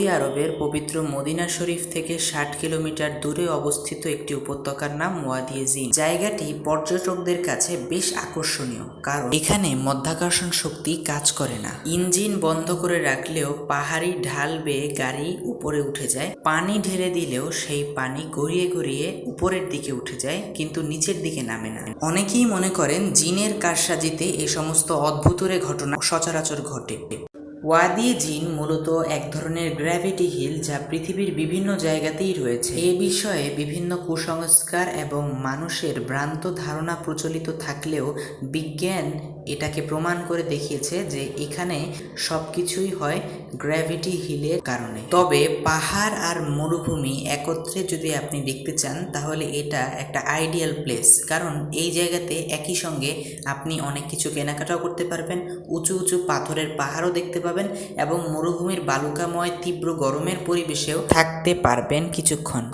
Saudi আরবের পবিত্র Medina শরীফ থেকে ষাট কিলোমিটার দূরে অবস্থিত একটি উপত্যকার নাম ওয়াদিয়ে জিন। জায়গাটি পর্যটকদের কাছে বেশ আকর্ষণীয়, কারণ এখানে মধ্যাকর্ষণ শক্তি কাজ করে না। ইঞ্জিন বন্ধ করে রাখলেও পাহাড়ি ঢাল বেয়ে গাড়ি উপরে উঠে যায়। পানি ঢেলে দিলেও সেই পানি গড়িয়ে গড়িয়ে উপরের দিকে উঠে যায়, কিন্তু নিচের দিকে নামে না। অনেকেই মনে করেন জিনের কারসাজিতে এ সমস্ত অদ্ভুতরে ঘটনা সচরাচর ঘটে। ওয়াদি জিন মূলত এক ধরনের গ্র্যাভিটি হিল যা পৃথিবীর বিভিন্ন জায়গাতেই রয়েছে। এ বিষয়ে বিভিন্ন কুসংস্কার এবং মানুষের ভ্রান্ত ধারণা প্রচলিত থাকলেও বিজ্ঞান এটাকে প্রমাণ করে দেখিয়েছে যে এখানে সবকিছুই হয় গ্র্যাভিটি হিলের কারণে। তবে পাহাড় আর মরুভূমি একত্রে যদি আপনি দেখতে চান, তাহলে এটা একটা আইডিয়াল প্লেস। কারণ এই জায়গাতে একই সঙ্গে আপনি অনেক কিছু কেনাকাটাও করতে পারবেন, উঁচু উঁচু পাথরের পাহাড়ও দেখতে পাবেন এবং মরুভূমির বালুকাময় তীব্র গরমের পরিবেশেও থাকতে পারবেন কিছুক্ষণ।